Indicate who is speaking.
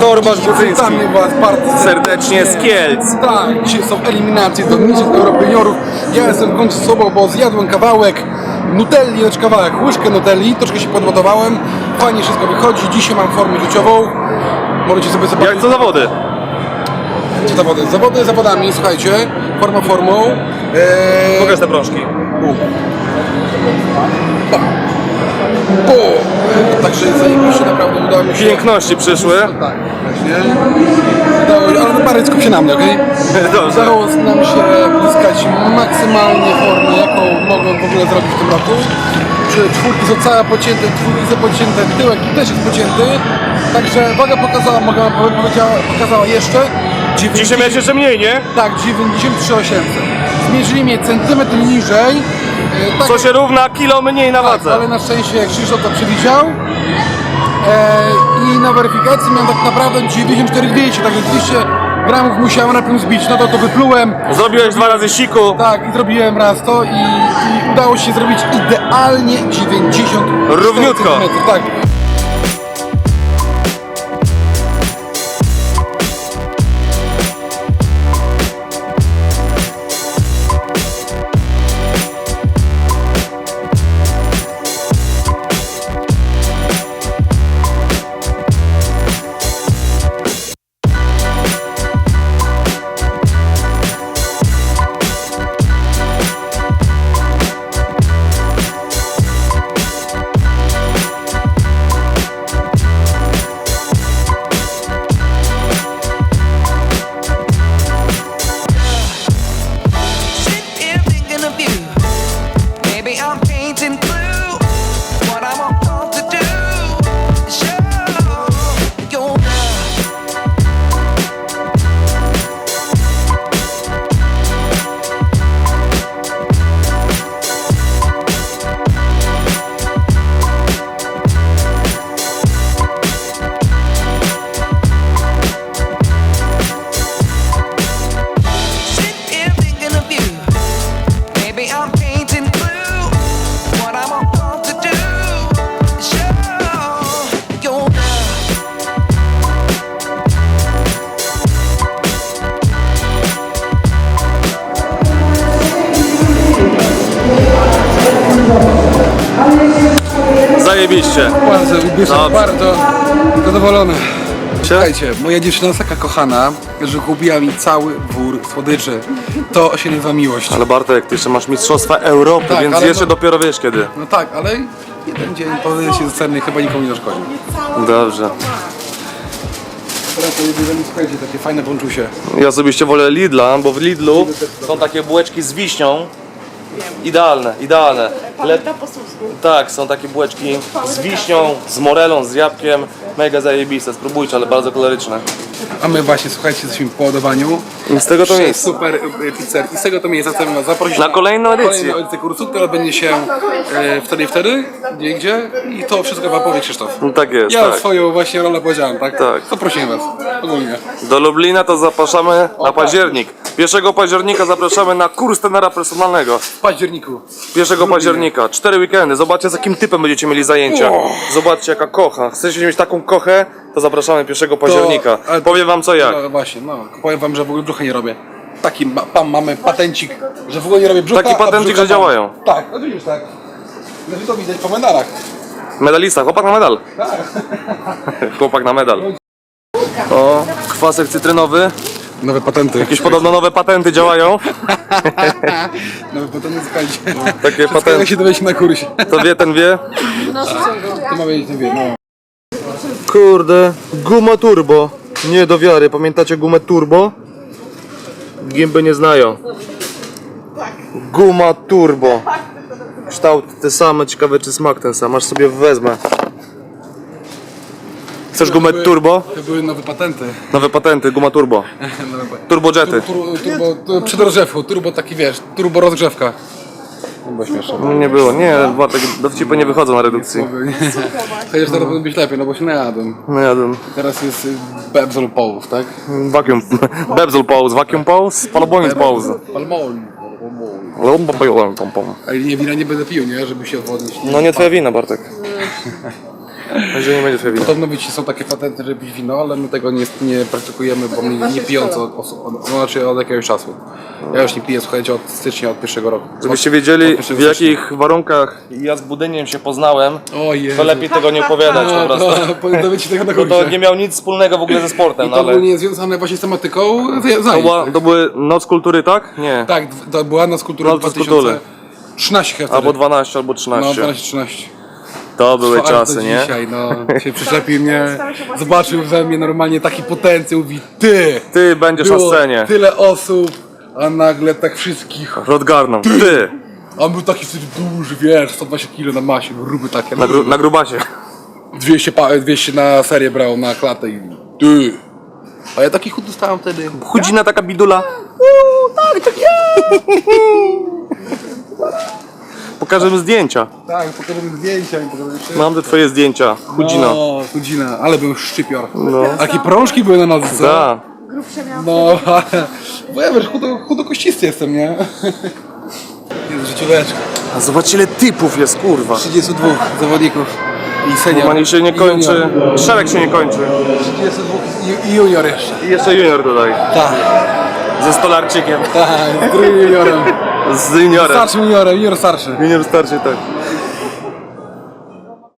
Speaker 1: Torbasz Budzyński.
Speaker 2: Witamy Was bardzo
Speaker 1: Serdecznie z Kielc.
Speaker 2: Tak, dzisiaj są eliminacje do Mistrzostw Europy Juniorów. Ja jestem w końcu sobą, bo zjadłem kawałek Nutelli, znaczy kawałek, łyżkę Nutelli, troszkę się podładowałem, fajnie wszystko wychodzi, dzisiaj mam formę życiową. Możecie sobie zobaczyć.
Speaker 1: Jak co zawody?
Speaker 2: Co zawody? Zawody zawodami, słuchajcie, forma formą. Eee,
Speaker 1: Pokaż te prążki.
Speaker 2: O, także zajebiście naprawdę udało mi się.
Speaker 1: Piękności przyszły.
Speaker 2: Tak, właśnie. Udało, ale parę skup się na mnie, okej?
Speaker 1: Dobrze.
Speaker 2: Udało nam się uzyskać maksymalnie formę, jaką mogłem w ogóle zrobić w tym roku. Że czwórki są całe pocięte, czwórki są pocięte, tyłek też jest pocięty. Także waga pokazała, mogę powiedziała, pokazała jeszcze.
Speaker 1: Dzisiaj
Speaker 2: 90,
Speaker 1: miałeś jeszcze mniej, nie?
Speaker 2: tak, 93 800. Zmierzyli mnie centymetr niżej. Tak,
Speaker 1: Co się równa kilo mniej na
Speaker 2: tak,
Speaker 1: wadze.
Speaker 2: ale na szczęście Krzysztof to przewidział. E, I na weryfikacji miałem tak naprawdę 94 200, także 200 gramów musiałem rapem zbić. No to to wyplułem,
Speaker 1: Zrobiłeś dwa razy siku.
Speaker 2: tak, i zrobiłem raz to i, i udało się zrobić idealnie 90
Speaker 1: Równiutko.
Speaker 2: centymetrów, Tak.
Speaker 1: Zajebiście.
Speaker 2: Bardzo,
Speaker 1: Dobrze.
Speaker 2: bardzo zadowolony. Słuchajcie, moja dziewczyna taka kochana, że kupiła mi cały wór słodyczy. To się nazywa miłość.
Speaker 1: Ale Bartek, ty jeszcze masz Mistrzostwa Europy,
Speaker 2: Tak,
Speaker 1: więc
Speaker 2: ale
Speaker 1: jeszcze
Speaker 2: no-
Speaker 1: dopiero wiesz kiedy.
Speaker 2: No tak, ale jeden dzień powinien się cenny chyba nikomu nie zaszkodzi.
Speaker 1: Dobrze.
Speaker 2: Teraz to słuchajcie, takie fajne ponczusie.
Speaker 1: Ja osobiście wolę Lidla, bo w Lidlu są takie bułeczki z wiśnią. Idealne, idealne. Le... Tak, są takie bułeczki z wiśnią, z morelą, z jabłkiem. Mega zajebiste, spróbujcie, ale bardzo koloryczne.
Speaker 2: A my właśnie, słuchajcie, jesteśmy po ładowaniu.
Speaker 1: I z tego to
Speaker 2: Przy
Speaker 1: miejsce.
Speaker 2: super y, pizzerii. I z tego to miejsca chcemy zaprosić
Speaker 1: Na kolejną edycję.
Speaker 2: kolejną edycję kursu, która będzie się e, wtedy i wtedy, gdzie gdzie i to wszystko wam powie Krzysztof.
Speaker 1: No tak jest,
Speaker 2: Ja
Speaker 1: tak.
Speaker 2: swoją właśnie rolę powiedziałem, tak?
Speaker 1: Tak.
Speaker 2: Zaprosimy was, ogólnie.
Speaker 1: Do Lublina to zapraszamy na październik. 1 października zapraszamy na kurs tenera personalnego.
Speaker 2: W październiku.
Speaker 1: 1 października, 4 weekendy. Zobaczcie z jakim typem będziecie mieli zajęcia. Zobaczcie jaka kocha. Chcecie mieć taką kochę, to zapraszamy 1 października.
Speaker 2: ale-
Speaker 1: Powiem wam co jak.
Speaker 2: No właśnie, no, powiem wam, że w ogóle brzucha nie robię. Taki ma, tam mamy patencik, że w ogóle nie robię brzucha,
Speaker 1: Taki
Speaker 2: a
Speaker 1: patencik,
Speaker 2: brzucha
Speaker 1: że
Speaker 2: mam.
Speaker 1: działają.
Speaker 2: Tak, no widzisz, tak. Znaczy to widać po medalach.
Speaker 1: Medalista, chłopak na medal.
Speaker 2: Tak.
Speaker 1: Chłopak na medal. O, kwasek cytrynowy.
Speaker 2: Nowe patenty.
Speaker 1: Jakieś podobno nowe patenty działają.
Speaker 2: Nowe patenty, słuchajcie.
Speaker 1: Takie
Speaker 2: Wszystko
Speaker 1: patenty.
Speaker 2: się dowiedzieć na kursie.
Speaker 1: To wie, ten wie.
Speaker 2: To ma wiedzieć, nie wie, no.
Speaker 1: Kurde, guma turbo. Nie do wiary. Pamiętacie gumę turbo? Gimby nie znają. Guma turbo. Kształt te same, ciekawe czy smak ten sam. Aż sobie wezmę. Chcesz gumę turbo?
Speaker 2: To były nowe patenty.
Speaker 1: Nowe patenty, guma turbo. Turbojety.
Speaker 2: Tur, turbo, tu- przy rozgrzewu, turbo taki wiesz, turbo rozgrzewka. To było śmieszne.
Speaker 1: Nie było, nie, Bartek, dowcipy nie wychodzą na redukcji.
Speaker 2: Chociaż teraz powinno być lepiej, no bo się najadłem.
Speaker 1: No jadłem.
Speaker 2: Teraz jest y, Bebzol Połów, tak?
Speaker 1: Vacuum, Bebzel pause, vacuum pause, palobonic pause.
Speaker 2: Palmol. Ale nie, wina nie będę pił, nie? Żeby się odwodnić.
Speaker 1: No nie twoja wina, Bartek. Że nie będzie twoje.
Speaker 2: Podobno wiecie, są takie patenty, żeby pić wino, ale my tego nie, nie praktykujemy, bo my nie pijący od, osób- od, to znaczy od jakiegoś czasu. Ja już nie piję, słuchajcie, od stycznia, od pierwszego roku.
Speaker 1: Żebyście
Speaker 2: Od-
Speaker 1: wiedzieli
Speaker 2: od
Speaker 1: w jakich warunkach ja z budyniem się poznałem.
Speaker 2: O Jezu.
Speaker 1: to lepiej tego nie opowiadać po
Speaker 2: No,
Speaker 1: prostu.
Speaker 2: to, powinno być tego na
Speaker 1: Bo to nie miał nic wspólnego w ogóle ze sportem,
Speaker 2: I
Speaker 1: no
Speaker 2: to
Speaker 1: ale...
Speaker 2: ogólnie związane właśnie z tematyką
Speaker 1: To, była, to były Noc Kultury, tak? Nie.
Speaker 2: Tak, to była na skulpturę
Speaker 1: Noc Kultury.
Speaker 2: 2013 chyba
Speaker 1: Albo
Speaker 2: wtedy.
Speaker 1: 12, albo
Speaker 2: No,
Speaker 1: 13.
Speaker 2: 12-13.
Speaker 1: To były
Speaker 2: Trwa
Speaker 1: czasy,
Speaker 2: do
Speaker 1: nie?
Speaker 2: dzisiaj, no. Się przyczepił mnie, zobaczył we mnie normalnie taki potencjał, mówi ty!
Speaker 1: Ty będziesz na
Speaker 2: Było
Speaker 1: scenie.
Speaker 2: tyle osób, a nagle tak wszystkich.
Speaker 1: Rodgarną. Ty!
Speaker 2: A on był taki wtedy duży, wiesz, 120 kg na masie, gruby takie.
Speaker 1: Na, gru, na grubasie.
Speaker 2: 200, pa, 200 na serię brał na klatę i ty! A ja taki chud dostałem wtedy.
Speaker 1: Chudzina taka bidula. Pokażemy zdjęcia.
Speaker 2: Tak, pokażemy zdjęcia i pokażemy.
Speaker 1: Mam te twoje zdjęcia. Chudzina.
Speaker 2: No, chudzina, ale był szczypior.
Speaker 1: No.
Speaker 2: Jakie prążki były na nodze, co?
Speaker 1: Da.
Speaker 2: No, bo ja wiesz, chudo, chudokościsty jestem, nie? Jest życióweczka.
Speaker 1: A zobacz ile typów jest, kurwa.
Speaker 2: 32 zawodników i senior.
Speaker 1: Normalnie się nie kończy.
Speaker 2: Junior.
Speaker 1: Szereg się nie kończy.
Speaker 2: 32 i, i junior jeszcze.
Speaker 1: I jeszcze junior tutaj.
Speaker 2: Tak,
Speaker 1: Ze stolarczykiem.
Speaker 2: tak, z juniorem.
Speaker 1: Z juniorem.
Speaker 2: Starszym juniorem, junior starszy.
Speaker 1: Junior starszy, tak.